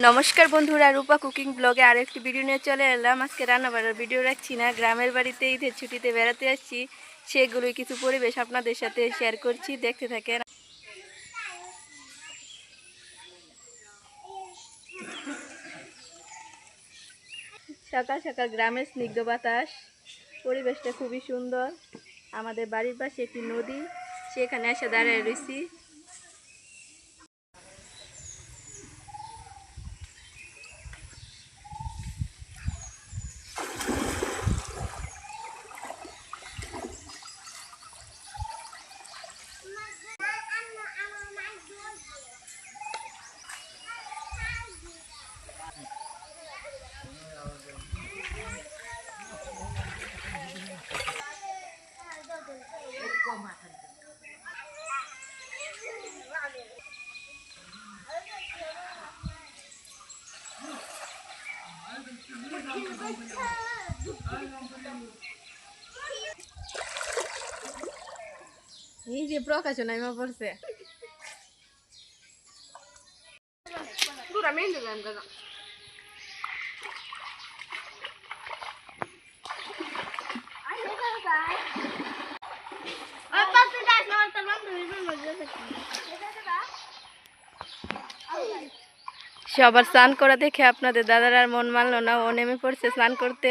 নমস্কার বন্ধুরা, রূপা কুকিং ব্লগে আরও একটি ভিডিও নিয়ে চলে এলাম। আজকে রান্না বাড়ার ভিডিও রাখছি না। গ্রামের বাড়িতে ঈদের ছুটিতে বেড়াতে আসছি। সেগুলোই কিছু পরিবেশ আপনাদের সাথে শেয়ার করছি। দেখতে থাকেন সকাল সকাল গ্রামের স্নিগ্ধ বাতাস। পরিবেশটা খুবই সুন্দর। আমাদের বাড়ির পাশে একটি নদী, সেখানে এসে দাঁড়ায় রয়েছি। এই যে প্রকাশন আমি পড়ছে সবার স্নান করা দেখে আপনাদের দাদার আর মন মানলো না ও নেমে পড়ছে স্নান করতে।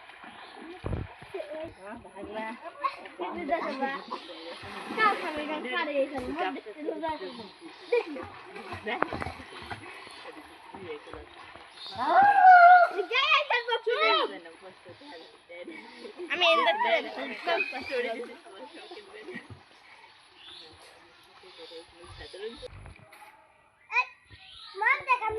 I mean, that's it. That's it. Mom, that I'm...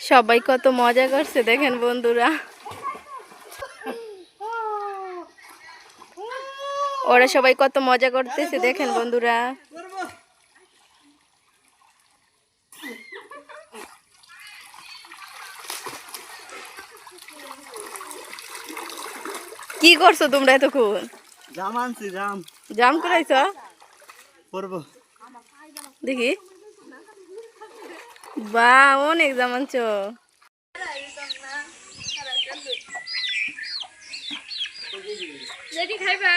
সবাই কত মজা করছে দেখেন বন্ধুরা। ওরা সবাই কত মজা করতেছে দেখেন বন্ধুরা। কি করছ তোমরা এতক্ষণ? জাম আনছি জাম। জাম করাইছ করব। দেখি। বা অনেক জাম আনছো। যদি খাইবা?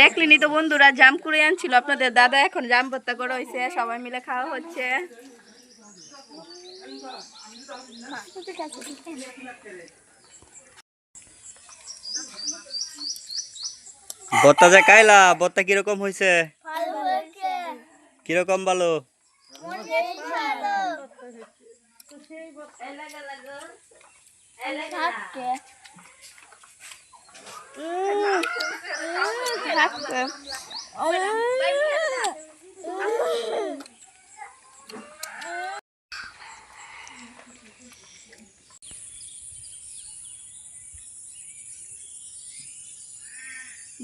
দেখলিনি তো বন্ধুরা জাম করে আনছিল আপনাদের দাদা এখন জাম ভর্তা করে হয়েছে সবাই মিলে খাওয়া হচ্ছে। বত্তা যে কাইলা বত্তা কীরকম হয়েছে কীরকম ভালো?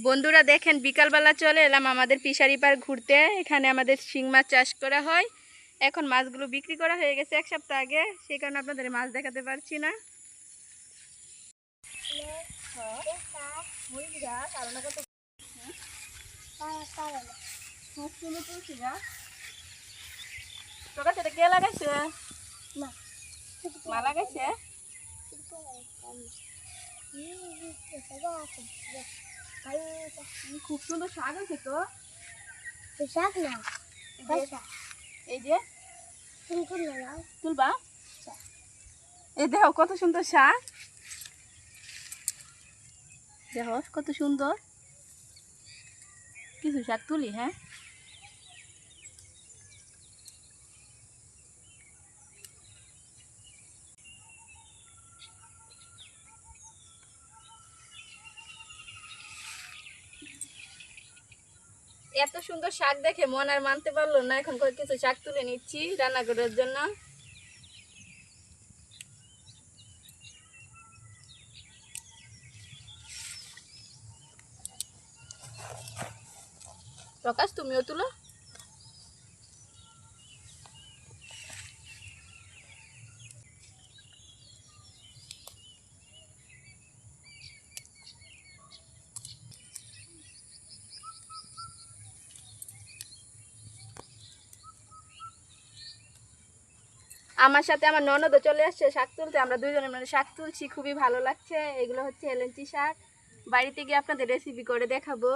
বন্ধুরা দেখেন, বিকালবেলা চলে এলাম আমাদের ফিশারি পার্ক ঘুরতে। এখানে আমাদের শিং মাছ চাষ করা হয়। এখন মাছগুলো বিক্রি করা হয়ে গেছে এক সপ্তাহ আগে। সেই কারণে আপনাদের মাছ দেখাতে পারছি না। তারা কাছে এটা কে লাগাইছে মা লাগাইছে খুব সুন্দর শাক আছে তো শাক না এই যে তুলবা। এই দেখো কত সুন্দর শাক। দেখো কত সুন্দর। কিছু শাক তুলি হ্যাঁ? এত সুন্দর শাক দেখে মন আর মানতে পারল না, এখন কিছু শাক তুলে নিচ্ছি রান্না করার জন্য। প্রকাশ তুমিও তুলো আমার সাথে আমার ননদও চলে আসছে শাক তুলতে। আমরা দুজনে মানে শাক তুলছি, খুবই ভালো লাগছে। এগুলো হচ্ছে এলেঞ্চি শাক। বাড়িতে গিয়ে আপনাদের রেসিপি করে দেখাবো।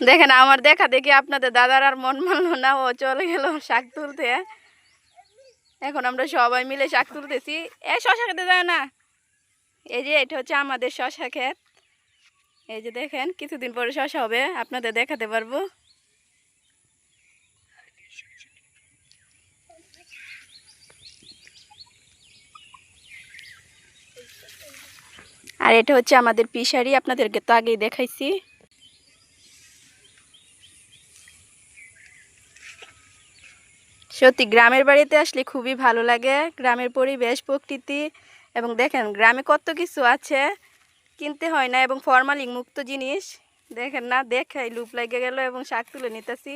দেখেন, আমার দেখা দেখি আপনাদের দাদার আর মন মানলো না, ও চলে গেল শাক তুলতে। এখন আমরা সবাই মিলে শাক তুলতেছি। এ, শশা খেতে যায় না। এই যে, এটা হচ্ছে আমাদের শশা ক্ষেত। এই যে দেখেন, কিছুদিন পরে শশা হবে, আপনাদের দেখাতে পারব। আর এটা হচ্ছে আমাদের পিসারি, আপনাদেরকে তো আগেই দেখাইছি। সত্যি, গ্রামের বাড়িতে আসলে খুবই ভালো লাগে, গ্রামের পরিবেশ, প্রকৃতি, এবং দেখেন গ্রামে কত কিছু আছে, কিনতে হয় না, এবং ফরমালিং মুক্ত জিনিস। দেখেন না, দেখাই, লুপ লেগে গেল এবং শাক তুলে নিতেছি।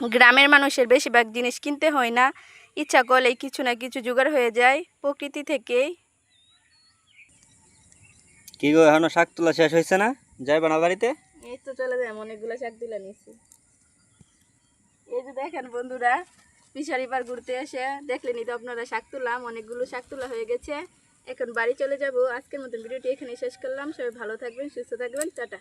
গ্রামের মানুষের বেশিরভাগ জিনিস কিনতে হয় না। ইচ্ছা করলেই কিছু না কিছু জোগাড় হয়ে যায় প্রকৃতি থেকেই। কি গো এখনও শাক তোলা শেষ হয়েছে না? যাইবা না বাড়িতে? এই তো চলে যায় অনেকগুলো শাক তুলে নিয়েছি এই যে দেখেন বন্ধুরা ফিশারি পার ঘুরতে এসে দেখলেনি তো আপনারা শাক তুললাম অনেকগুলো শাক তোলা হয়ে গেছে। এখন বাড়ি চলে যাব। আজকের মতন ভিডিওটি এখানে শেষ করলাম। সবাই ভালো থাকবেন সুস্থ থাকবেন। টাটা।